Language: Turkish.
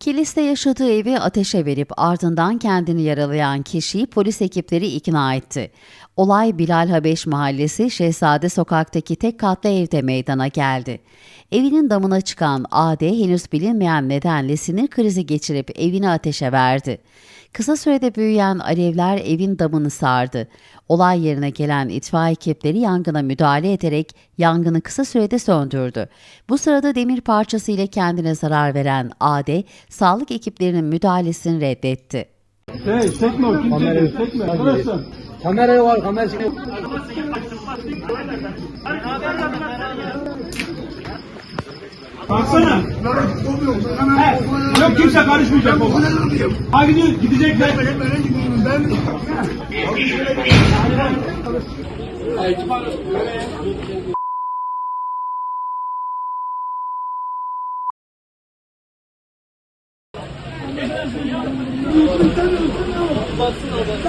Kilis'te yaşadığı evi ateşe verip ardından kendini yaralayan kişiyi polis ekipleri ikna etti. Olay Bilal Habeş Mahallesi Şehzade Sokak'taki tek katlı evde meydana geldi. Evinin damına çıkan AD henüz bilinmeyen nedenle sinir krizi geçirip evini ateşe verdi. Kısa sürede büyüyen alevler evin damını sardı. Olay yerine gelen itfaiye ekipleri yangına müdahale ederek yangını kısa sürede söndürdü. Bu sırada demir parçası ile kendine zarar veren AD, sağlık ekiplerinin müdahalesini reddetti. Hey sekme o kimse sekme. Arkadaşlar. Kameraya var, kamera çekiyor. Baksana. He, Yok kimse karışmayacak baba. Ha gidiyor, gidecekler. Ben ben gidiyorum ben. Baksın adam.